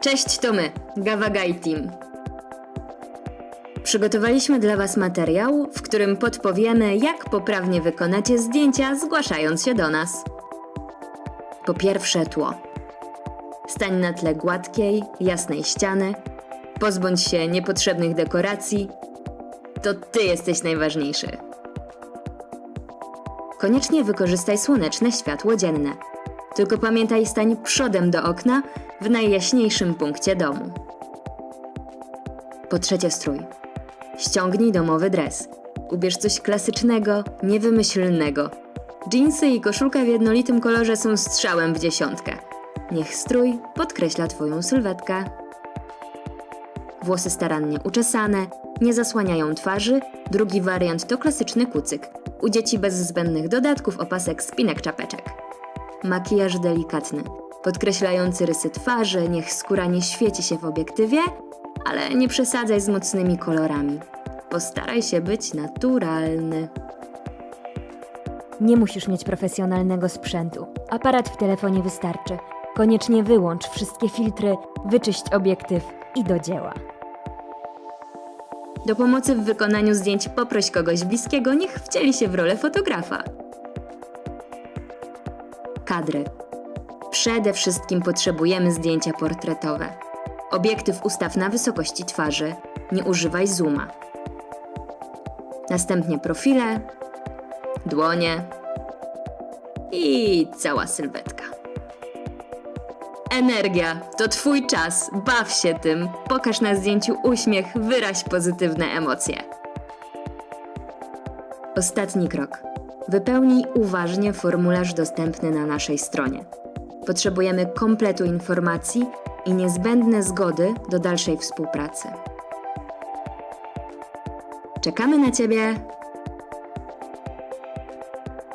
Cześć, to my, Gawagaj Team. Przygotowaliśmy dla Was materiał, w którym podpowiemy, jak poprawnie wykonacie zdjęcia, zgłaszając się do nas. Po pierwsze, tło. Stań na tle gładkiej, jasnej ściany, pozbądź się niepotrzebnych dekoracji. To Ty jesteś najważniejszy. Koniecznie wykorzystaj słoneczne światło dzienne. Tylko pamiętaj, stań przodem do okna w najjaśniejszym punkcie domu. Po trzecie, strój. Ściągnij domowy dres. Ubierz coś klasycznego, niewymyślnego. Dżinsy i koszulka w jednolitym kolorze są strzałem w dziesiątkę. Niech strój podkreśla Twoją sylwetkę. Włosy starannie uczesane, nie zasłaniają twarzy. Drugi wariant to klasyczny kucyk. U dzieci bez zbędnych dodatków opasek spinek czapeczek. Makijaż delikatny, podkreślający rysy twarzy, niech skóra nie świeci się w obiektywie, ale nie przesadzaj z mocnymi kolorami. Postaraj się być naturalny. Nie musisz mieć profesjonalnego sprzętu. Aparat w telefonie wystarczy. Koniecznie wyłącz wszystkie filtry, wyczyść obiektyw i do dzieła. Do pomocy w wykonaniu zdjęć poproś kogoś bliskiego, niech wcieli się w rolę fotografa. Kadry. Przede wszystkim potrzebujemy zdjęcia portretowe. Obiektyw ustaw na wysokości twarzy, nie używaj zooma. Następnie profile, dłonie i cała sylwetka. Energia to Twój czas, baw się tym, pokaż na zdjęciu uśmiech, wyraź pozytywne emocje. Ostatni krok. Wypełnij uważnie formularz dostępny na naszej stronie. Potrzebujemy kompletu informacji i niezbędne zgody do dalszej współpracy. Czekamy na Ciebie